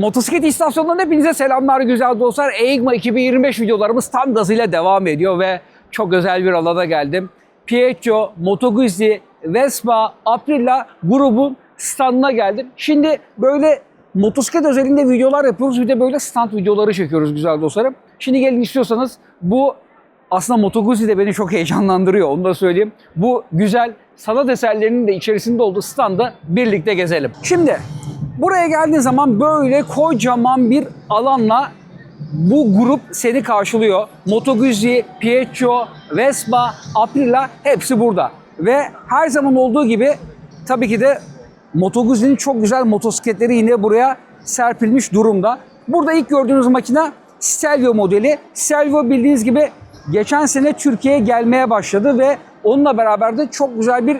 Motosiklet istasyonundan hepinize selamlar güzel dostlar. EIGMA 2025 videolarımız tam gazıyla devam ediyor ve çok özel bir alana geldim. Piaggio, Moto Guzzi, Vespa, Aprilia grubun standına geldim. Şimdi böyle motosiklet özelinde videolar yapıyoruz. Bir de böyle stand videoları çekiyoruz güzel dostlarım. Şimdi gelin istiyorsanız bu aslında Moto Guzzi de beni çok heyecanlandırıyor onu da söyleyeyim. Bu güzel sanat eserlerinin de içerisinde olduğu standa birlikte gezelim. Şimdi buraya geldiğin zaman böyle kocaman bir alanla bu grup seni karşılıyor. Moto Guzzi, Piaggio, Vespa, Aprilia hepsi burada. Ve her zaman olduğu gibi tabii ki de Moto Guzzi'nin çok güzel motosikletleri yine buraya serpilmiş durumda. Burada ilk gördüğünüz makine Stelvio modeli. Stelvio bildiğiniz gibi geçen sene Türkiye'ye gelmeye başladı ve onunla beraber de çok güzel bir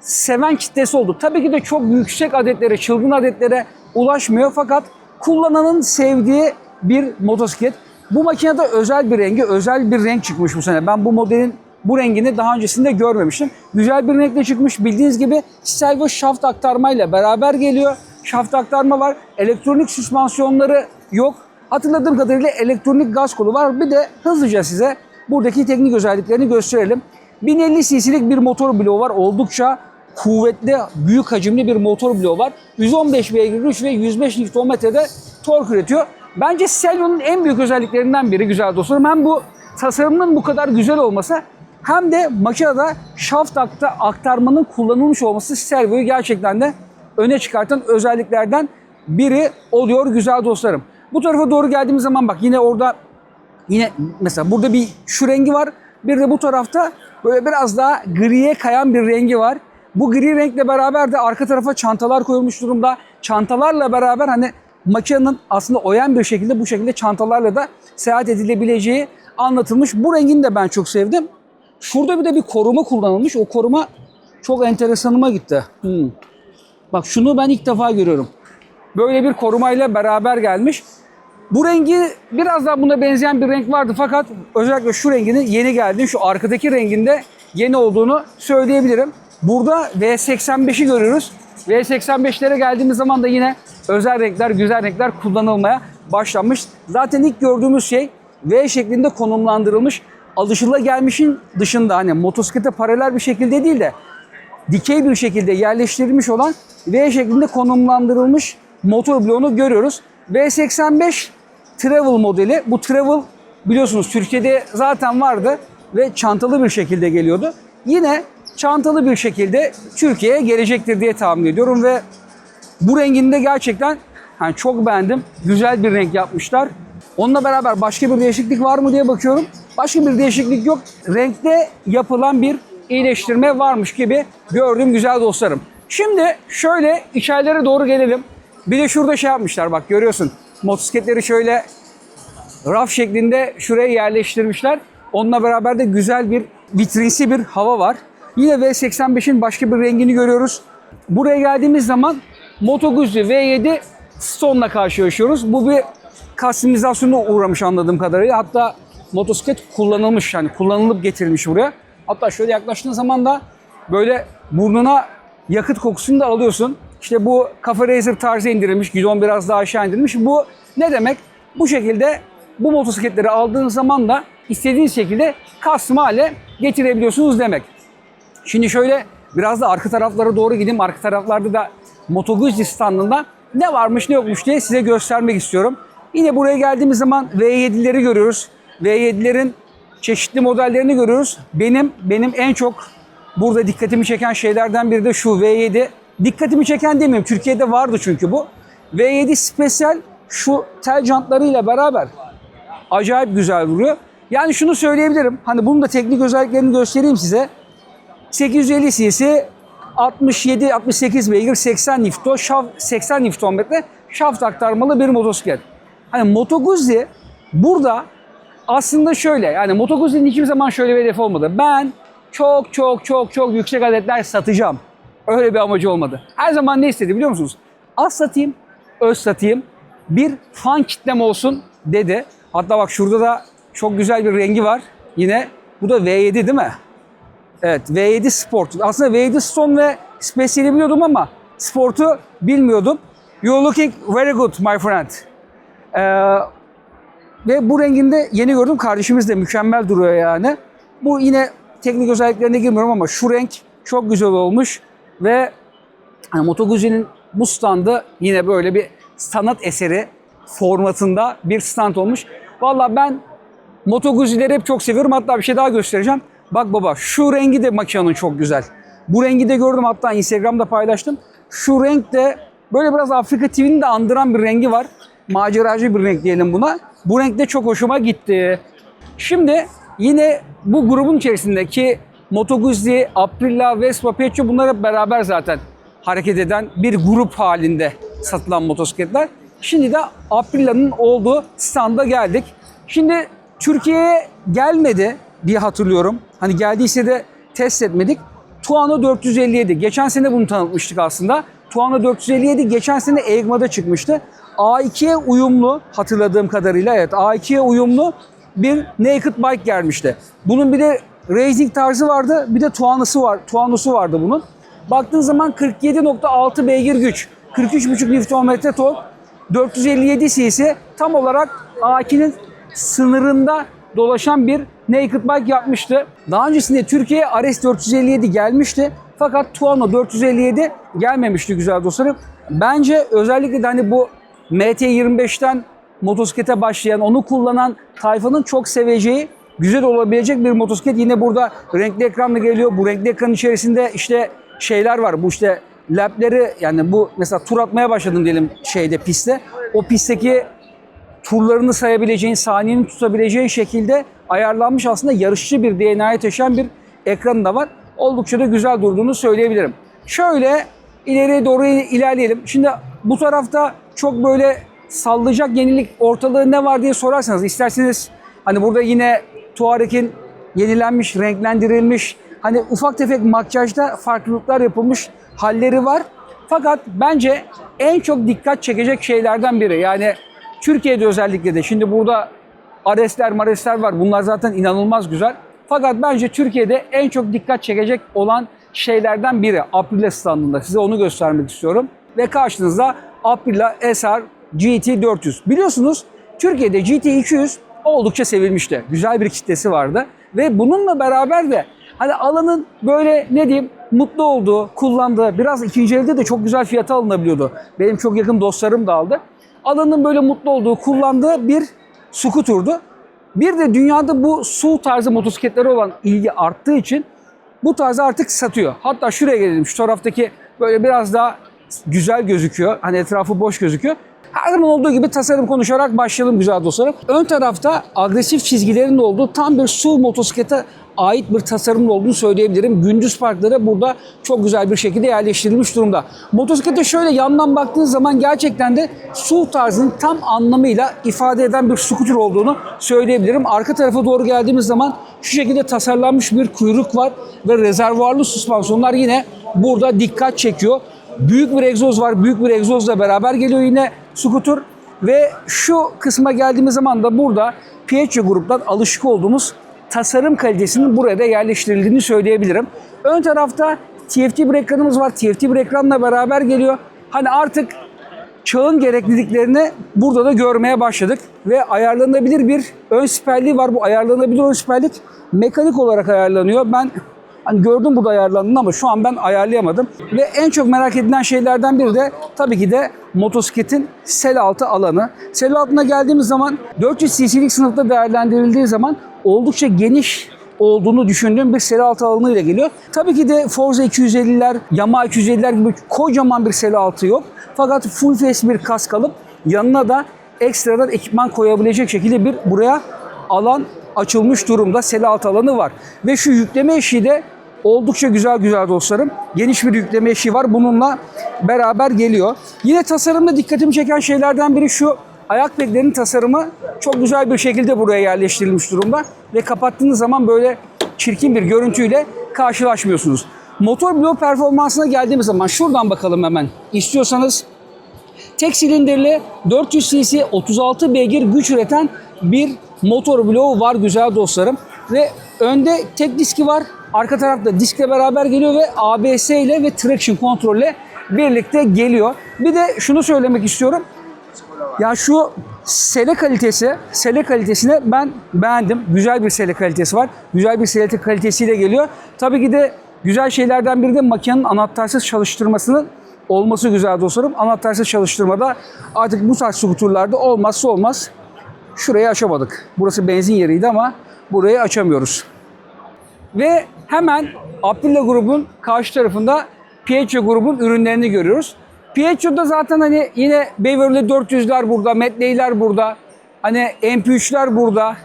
seven kitlesi oldu. Tabii ki de çok yüksek adetlere, çılgın adetlere ulaşmıyor fakat kullananın sevdiği bir motosiklet. Bu makinede özel bir rengi, özel bir renk çıkmış bu sene. Ben bu modelin bu rengini daha öncesinde görmemiştim. Güzel bir renkle çıkmış. Bildiğiniz gibi Stelvio şaft aktarmayla beraber geliyor. Şaft aktarma var. Elektronik süspansiyonları yok. Hatırladığım kadarıyla elektronik gaz kolu var. Bir de hızlıca size buradaki teknik özelliklerini gösterelim. 1050 cc'lik bir motor bloğu var. Oldukça kuvvetli, büyük hacimli bir motor bloğu var. 115 beygir güç ve 105 Nm'de tork üretiyor. Bence Stelvio'nun en büyük özelliklerinden biri güzel dostlarım. Hem bu tasarımının bu kadar güzel olması hem de makinede şaft akta aktarmanın kullanılmış olması Stelvio'yu gerçekten de öne çıkartan özelliklerden biri oluyor güzel dostlarım. Bu tarafa doğru geldiğimiz zaman bak yine orada yine mesela burada bir şu rengi var. Bir de bu tarafta böyle biraz daha griye kayan bir rengi var. Bu gri renkle beraber de arka tarafa çantalar koyulmuş durumda. Çantalarla beraber hani makinenin aslında oyan bir şekilde bu şekilde çantalarla da seyahat edilebileceği anlatılmış. Bu rengini de ben çok sevdim. Şurada bir de bir koruma kullanılmış. O koruma çok enteresanıma gitti. Hmm. Bak şunu ben ilk defa görüyorum. Böyle bir korumayla beraber gelmiş. Bu rengi biraz daha buna benzeyen bir renk vardı fakat özellikle şu renginin yeni geldiği, şu arkadaki renginde yeni olduğunu söyleyebilirim. Burada V85'i görüyoruz. V85'lere geldiğimiz zaman da yine özel renkler, güzel renkler kullanılmaya başlanmış. Zaten ilk gördüğümüz şey V şeklinde konumlandırılmış. Alışılagelmişin dışında hani motosiklete paralel bir şekilde değil de dikey bir şekilde yerleştirilmiş olan V şeklinde konumlandırılmış motor bloğunu görüyoruz. V85 Travel modeli. Bu Travel biliyorsunuz Türkiye'de zaten vardı ve çantalı bir şekilde geliyordu. Yine çantalı bir şekilde Türkiye'ye gelecektir diye tahmin ediyorum ve bu renginde gerçekten yani çok beğendim. Güzel bir renk yapmışlar. Onunla beraber başka bir değişiklik var mı diye bakıyorum. Başka bir değişiklik yok. Renkte yapılan bir iyileştirme varmış gibi gördüm güzel dostlarım. Şimdi şöyle içerilere doğru gelelim. Bir de şurada şey yapmışlar bak görüyorsun. Motosikletleri şöyle raf şeklinde şuraya yerleştirmişler. Onunla beraber de güzel bir vitrinsi bir hava var. Yine V85'in başka bir rengini görüyoruz. Buraya geldiğimiz zaman Moto Guzzi V7 Stone'la karşılaşıyoruz. Bu bir kastimizasyona uğramış anladığım kadarıyla. Hatta motosiklet kullanılmış yani kullanılıp getirilmiş buraya. Hatta şöyle yaklaştığın zaman da böyle burnuna yakıt kokusunu da alıyorsun. İşte bu Cafe Racer tarzı indirilmiş, gidon biraz daha aşağı indirilmiş. Bu ne demek? Bu şekilde bu motosikletleri aldığınız zaman da istediğiniz şekilde custom hale getirebiliyorsunuz demek. Şimdi şöyle biraz da arka taraflara doğru gideyim. Arka taraflarda da Moto Guzzi standında ne varmış ne yokmuş diye size göstermek istiyorum. Yine buraya geldiğimiz zaman V7'leri görüyoruz. V7'lerin çeşitli modellerini görüyoruz. Benim benim en çok burada dikkatimi çeken şeylerden biri de şu V7. Dikkatimi çeken demeyeyim. Türkiye'de vardı çünkü bu. V7 Special şu tel jantlarıyla beraber acayip güzel vuruyor. Yani şunu söyleyebilirim. Hani bunun da teknik özelliklerini göstereyim size. 850 cc 67 68 beygir 80 Nm şaf 80 Nm şaft aktarmalı bir motosiklet. Hani Moto Guzzi burada aslında şöyle yani Moto Guzzi'nin hiçbir zaman şöyle bir hedefi olmadı. Ben çok çok çok çok yüksek adetler satacağım. Öyle bir amacı olmadı. Her zaman ne istedi biliyor musunuz? Az satayım, öz satayım. Bir fan kitlem olsun dedi. Hatta bak şurada da çok güzel bir rengi var. Yine bu da V7 değil mi? Evet V7 Sport. Aslında V7 Stone ve Special'i biliyordum ama Sport'u bilmiyordum. You're looking very good my friend. Ee, ve bu renginde yeni gördüm. Kardeşimiz de mükemmel duruyor yani. Bu yine teknik özelliklerine girmiyorum ama şu renk çok güzel olmuş. Ve yani Moto Guzzi'nin bu standı yine böyle bir sanat eseri formatında bir stand olmuş. Valla ben Moto Guzzi'leri hep çok seviyorum. Hatta bir şey daha göstereceğim. Bak baba şu rengi de makinenin çok güzel. Bu rengi de gördüm hatta Instagram'da paylaştım. Şu renk de böyle biraz Afrika TV'nin de andıran bir rengi var. Maceracı bir renk diyelim buna. Bu renk de çok hoşuma gitti. Şimdi yine bu grubun içerisindeki Moto Guzzi, Aprilia, Vespa, Piaggio bunlar hep beraber zaten hareket eden bir grup halinde satılan motosikletler. Şimdi de Aprilia'nın olduğu standa geldik. Şimdi Türkiye'ye gelmedi diye hatırlıyorum. Hani geldiyse de test etmedik. Tuano 457. Geçen sene bunu tanıtmıştık aslında. Tuano 457 geçen sene EGMA'da çıkmıştı. A2'ye uyumlu hatırladığım kadarıyla evet A2'ye uyumlu bir naked bike gelmişti. Bunun bir de racing tarzı vardı bir de Tuano'su var. Tuano'su vardı bunun. Baktığın zaman 47.6 beygir güç, 43.5 Nm tork, 457 cc tam olarak A2'nin sınırında dolaşan bir naked bike yapmıştı. Daha öncesinde Türkiye'ye RS 457 gelmişti. Fakat Tuono 457 gelmemişti güzel dostlarım. Bence özellikle de hani bu MT25'ten motosiklete başlayan, onu kullanan tayfanın çok seveceği, güzel olabilecek bir motosiklet. Yine burada renkli ekranla geliyor. Bu renkli ekranın içerisinde işte şeyler var. Bu işte lapleri yani bu mesela tur atmaya başladın diyelim şeyde pistte. O pistteki turlarını sayabileceğin, saniyeni tutabileceğin şekilde ayarlanmış aslında yarışçı bir DNA'ya taşıyan bir ekranı da var. Oldukça da güzel durduğunu söyleyebilirim. Şöyle ileriye doğru ilerleyelim. Şimdi bu tarafta çok böyle sallayacak yenilik ortalığı ne var diye sorarsanız isterseniz hani burada yine Tuareg'in yenilenmiş, renklendirilmiş hani ufak tefek makyajda farklılıklar yapılmış halleri var. Fakat bence en çok dikkat çekecek şeylerden biri. Yani Türkiye'de özellikle de şimdi burada Aresler, Maresler var. Bunlar zaten inanılmaz güzel. Fakat bence Türkiye'de en çok dikkat çekecek olan şeylerden biri Aprilia standında. Size onu göstermek istiyorum. Ve karşınızda Aprilia SR GT 400. Biliyorsunuz Türkiye'de GT 200 oldukça sevilmişti. Güzel bir kitlesi vardı. Ve bununla beraber de hani alanın böyle ne diyeyim mutlu olduğu, kullandığı, biraz ikinci elde de çok güzel fiyata alınabiliyordu. Benim çok yakın dostlarım da aldı. Alanın böyle mutlu olduğu, kullandığı bir skuturdu. Bir de dünyada bu su tarzı motosikletlere olan ilgi arttığı için bu tarzı artık satıyor. Hatta şuraya gelelim. Şu taraftaki böyle biraz daha güzel gözüküyor. Hani etrafı boş gözüküyor. Her zaman olduğu gibi tasarım konuşarak başlayalım güzel dostlarım. Ön tarafta agresif çizgilerin olduğu tam bir su motosiklete ait bir tasarımın olduğunu söyleyebilirim. Gündüz parkları burada çok güzel bir şekilde yerleştirilmiş durumda. Motosiklete şöyle yandan baktığınız zaman gerçekten de su tarzının tam anlamıyla ifade eden bir scooter olduğunu söyleyebilirim. Arka tarafa doğru geldiğimiz zaman şu şekilde tasarlanmış bir kuyruk var ve rezervuarlı süspansiyonlar yine burada dikkat çekiyor. Büyük bir egzoz var. Büyük bir egzozla beraber geliyor yine scooter. Ve şu kısma geldiğimiz zaman da burada Piaggio gruptan alışık olduğumuz tasarım kalitesinin burada yerleştirildiğini söyleyebilirim. Ön tarafta TFT bir ekranımız var. TFT bir ekranla beraber geliyor. Hani artık çağın gerekliliklerini burada da görmeye başladık. Ve ayarlanabilir bir ön siperliği var. Bu ayarlanabilir ön siperlik mekanik olarak ayarlanıyor. Ben Hani gördüm burada ayarlandığını ama şu an ben ayarlayamadım. Ve en çok merak edilen şeylerden biri de tabii ki de motosikletin sel altı alanı. Sel altına geldiğimiz zaman 400 cc'lik sınıfta değerlendirildiği zaman oldukça geniş olduğunu düşündüğüm bir sel altı alanı ile geliyor. Tabii ki de Forza 250'ler, Yamaha 250'ler gibi kocaman bir sel altı yok. Fakat full face bir kask alıp yanına da ekstradan ekipman koyabilecek şekilde bir buraya alan açılmış durumda. Sel altı alanı var. Ve şu yükleme eşiği de oldukça güzel güzel dostlarım. Geniş bir yükleme eşiği var. Bununla beraber geliyor. Yine tasarımda dikkatimi çeken şeylerden biri şu ayak pedlerinin tasarımı çok güzel bir şekilde buraya yerleştirilmiş durumda. Ve kapattığınız zaman böyle çirkin bir görüntüyle karşılaşmıyorsunuz. Motor bloğu performansına geldiğimiz zaman şuradan bakalım hemen. İstiyorsanız tek silindirli 400 cc 36 beygir güç üreten bir motor bloğu var güzel dostlarım. Ve önde tek diski var. Arka tarafta diskle beraber geliyor ve ABS ile ve traction kontrolle birlikte geliyor. Bir de şunu söylemek istiyorum. Ya şu sele kalitesi, sele kalitesini ben beğendim. Güzel bir sele kalitesi var. Güzel bir sele kalitesiyle geliyor. Tabii ki de güzel şeylerden biri de makinenin anahtarsız çalıştırmasının olması güzel dostlarım. Anahtarsız çalıştırmada artık bu tarz skuturlarda olmazsa olmaz. Şurayı açamadık. Burası benzin yeriydi ama burayı açamıyoruz. Ve hemen Aprila grubun karşı tarafında Piaggio grubun ürünlerini görüyoruz. Piaggio'da zaten hani yine Beverly 400'ler burada, Medley'ler burada. Hani MP3'ler burada.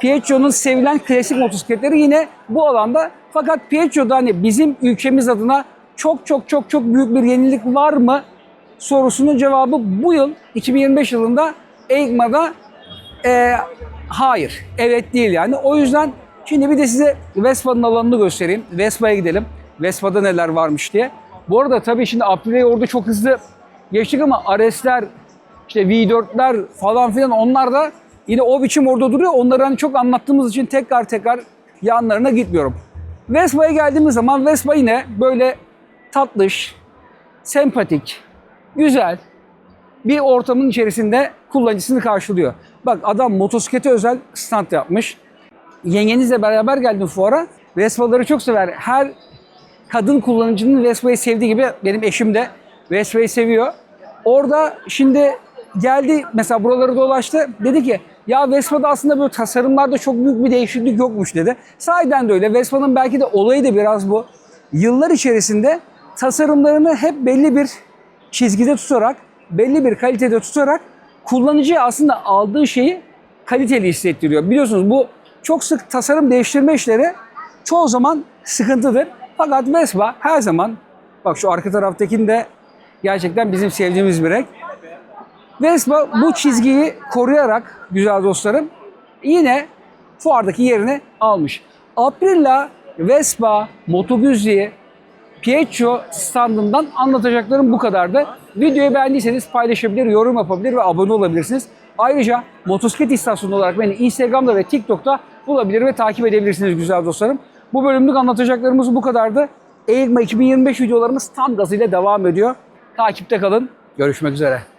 Piaggio'nun sevilen klasik motosikletleri yine bu alanda. Fakat Piaggio'da hani bizim ülkemiz adına çok çok çok çok büyük bir yenilik var mı sorusunun cevabı bu yıl 2025 yılında EICMA'da e, hayır, evet değil yani. O yüzden şimdi bir de size Vespa'nın alanını göstereyim. Vespa'ya gidelim. Vespa'da neler varmış diye. Bu arada tabii şimdi Aprilia'yı orada çok hızlı geçtik ama RS'ler, işte V4'ler falan filan onlar da yine o biçim orada duruyor. Onları hani çok anlattığımız için tekrar tekrar yanlarına gitmiyorum. Vespa'ya geldiğimiz zaman Vespa yine böyle tatlış, sempatik, güzel, bir ortamın içerisinde kullanıcısını karşılıyor. Bak adam motosiklete özel stand yapmış. Yengenizle beraber geldim fuara. Vespa'ları çok sever. Her kadın kullanıcının Vespa'yı sevdiği gibi benim eşim de Vespa'yı seviyor. Orada şimdi geldi mesela buraları dolaştı. Dedi ki ya Vespa'da aslında böyle tasarımlarda çok büyük bir değişiklik yokmuş dedi. Sahiden de öyle. Vespa'nın belki de olayı da biraz bu. Yıllar içerisinde tasarımlarını hep belli bir çizgide tutarak, belli bir kalitede tutarak kullanıcıya aslında aldığı şeyi kaliteli hissettiriyor. Biliyorsunuz bu çok sık tasarım değiştirme işleri çoğu zaman sıkıntıdır. Fakat Vespa her zaman, bak şu arka taraftakini de gerçekten bizim sevdiğimiz bir renk. Vespa bu çizgiyi koruyarak güzel dostlarım yine fuardaki yerini almış. Aprilia, Vespa, Moto Guzzi, Piaggio standından anlatacaklarım bu kadardı. Videoyu beğendiyseniz paylaşabilir, yorum yapabilir ve abone olabilirsiniz. Ayrıca motosiklet istasyonu olarak beni Instagram'da ve TikTok'ta bulabilir ve takip edebilirsiniz güzel dostlarım. Bu bölümlük anlatacaklarımız bu kadardı. Eğilme 2025 videolarımız tam gazıyla devam ediyor. Takipte kalın. Görüşmek üzere.